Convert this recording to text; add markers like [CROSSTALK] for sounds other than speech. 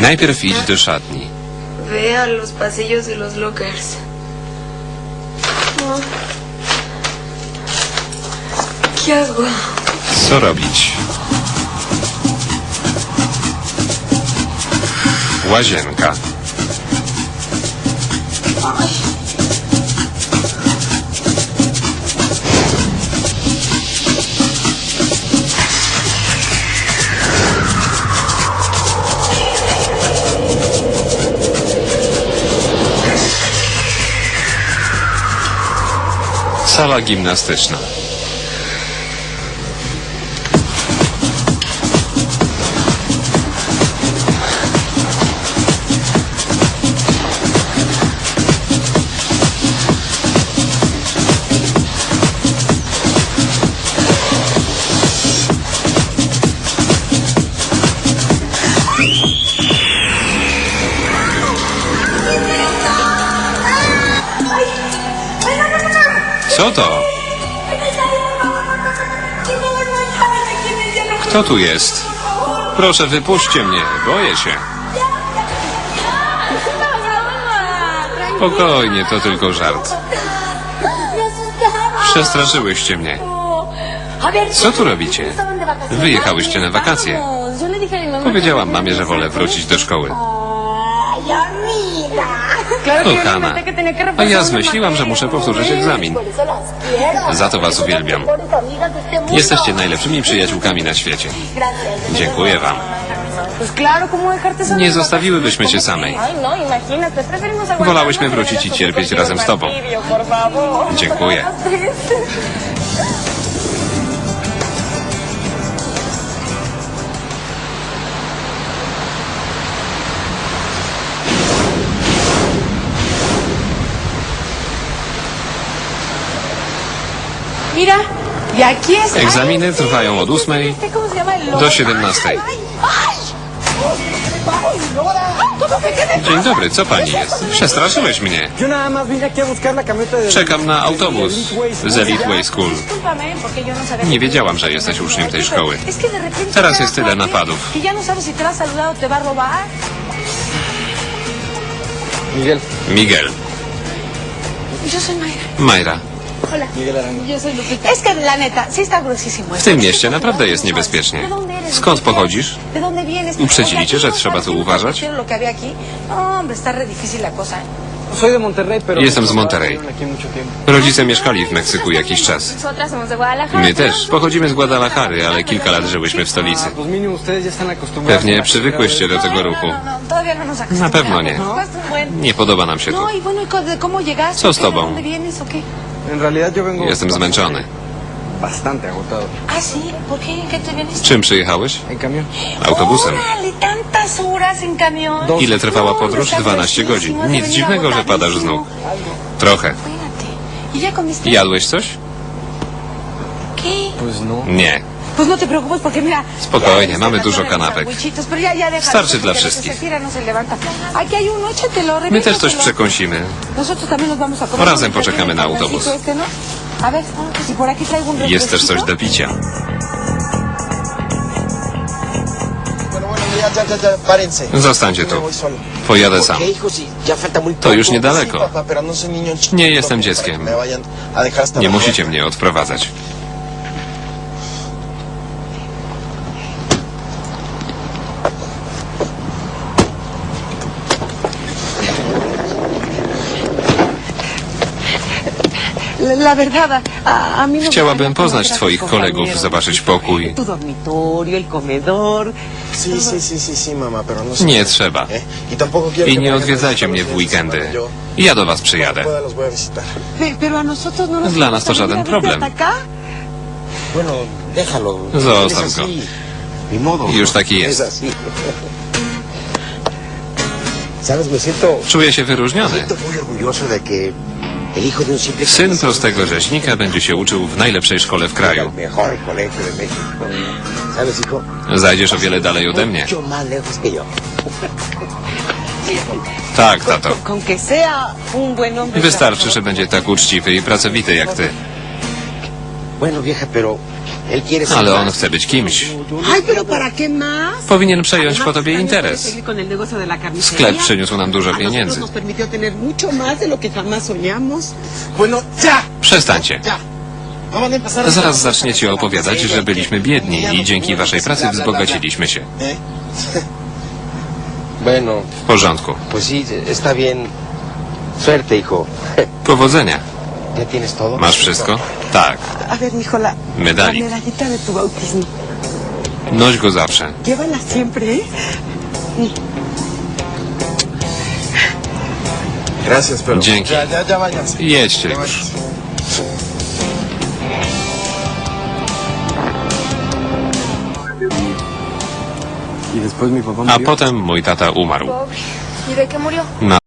Najpierw idź do szatni. ve a los pasillos de los lockers. No. ¿Qué hago? Co robić? Łazienka. Sala gimnastyczna. Co to? Kto tu jest? Proszę, wypuśćcie mnie. Boję się. Spokojnie, to tylko żart. Przestraszyłyście mnie. Co tu robicie? Wyjechałyście na wakacje. Powiedziałam mamie, że wolę wrócić do szkoły. Kochana, a ja zmyśliłam, że muszę powtórzyć egzamin. Za to was uwielbiam. Jesteście najlepszymi przyjaciółkami na świecie. Dziękuję wam. Nie zostawiłybyśmy cię samej. Wolałyśmy wrócić i cierpieć razem z tobą. Dziękuję. Egzaminy trwają od 8 ¿Cómo se llama el do 17. Dzień dobry, co pani jest? Przestraszyłeś mnie. Czekam na autobus z Elite Way School. Nie wiedziałam, że jesteś uczniem tej szkoły. Teraz te jest tyle napadów. No. Miguel. Miguel. Majra, Hola. Miguel Arango. Yo soy Lupita. Es que la neta, sí está gruesísimo. w tym mieście naprawdę jest niebezpiecznie. Skąd pochodzisz? ¿De dónde vienes? Uprzedzili cię, że trzeba tu uważać? quién lo que había aquí. No, hombre, está re difícil la cosa. Soy de Monterrey, pero... Jestem z Monterrey. Rodzice mieszkali w Meksyku jakiś czas. Nosotras somos de Guadalajara. My też. Pochodzimy z Guadalajary, ale kilka lat żyłyśmy w stolicy. Pues mínimo ustedes ya están acostumbrados. Pewnie przywykłyście do tego ruchu. No, no, todavía no nos Na acostumbramos. pewno nie. Cuesta un buen- Nie podoba nam się tu. No, y bueno, ¿y co- de cómo llegaste? Co z tobą? ¿De dónde vienes o qué? Jestem zmęczony. Agotado. Ah, sí, ¿por qué? ¿En qué te vienes? Czym przyjechałeś? Autobusem. Órale, tantas horas en camión. Dos. Ile trwała No, podróż? está 12 godzin. gruesísimo, has de Nic dziwnego, że padasz agotadísimo. znów. Trochę. ¿Y ya comiste? Jadłeś coś? No. Nie. Pues no te preocupes porque mira... Spokojnie, mamy dużo kanapek. Starczy dla no wszystkich. no My też coś przekąsimy. Razem poczekamy na autobus. ¿no? Ah, Jest też coś do picia. Zostańcie tu. Pojadę sam. To już niedaleko. No Nie jestem dzieckiem. Nie musicie mnie odprowadzać. La, la verdad, a, a mí no me Chciałabym gustaría poznać twoich kolegów, zobaczyć pokój. No. Nie trzeba. ¿eh? Y I nie odwiedzajcie mnie w weekendy. Ja do was przyjadę. no Dla nas to żaden problem. Zostaw go. Już taki Es jest. [LAUGHS] Czuję się wyróżniony. Syn prostego rzeźnika będzie się uczył w najlepszej szkole w kraju. Zajdziesz o wiele dalej ode mnie. Tak, tato. Wystarczy, że będzie tak uczciwy i pracowity jak ty. Ale on chce być kimś. Powinien przejąć po tobie interes. Sklep przyniósł nam dużo pieniędzy. Przestańcie. Zaraz zaczniecie opowiadać, że byliśmy biedni i dzięki waszej pracy wzbogaciliśmy się. [LAUGHS] W porządku. pues sí, está bien. Suerte, hijo. [LAUGHS] Powodzenia. Masz wszystko? Tak. A ver, mijo, la, Medali. la medallita de tu bautismo. Noś go zawsze. Llévala siempre, ¿eh? Gracias, pero... Dzięki. Ya, ya, ya váyanse. Jedźcie Ya już. váyanse. Y después mi papá A murió. potem mój tata umarł. Pobre. ¿Y de qué murió? Na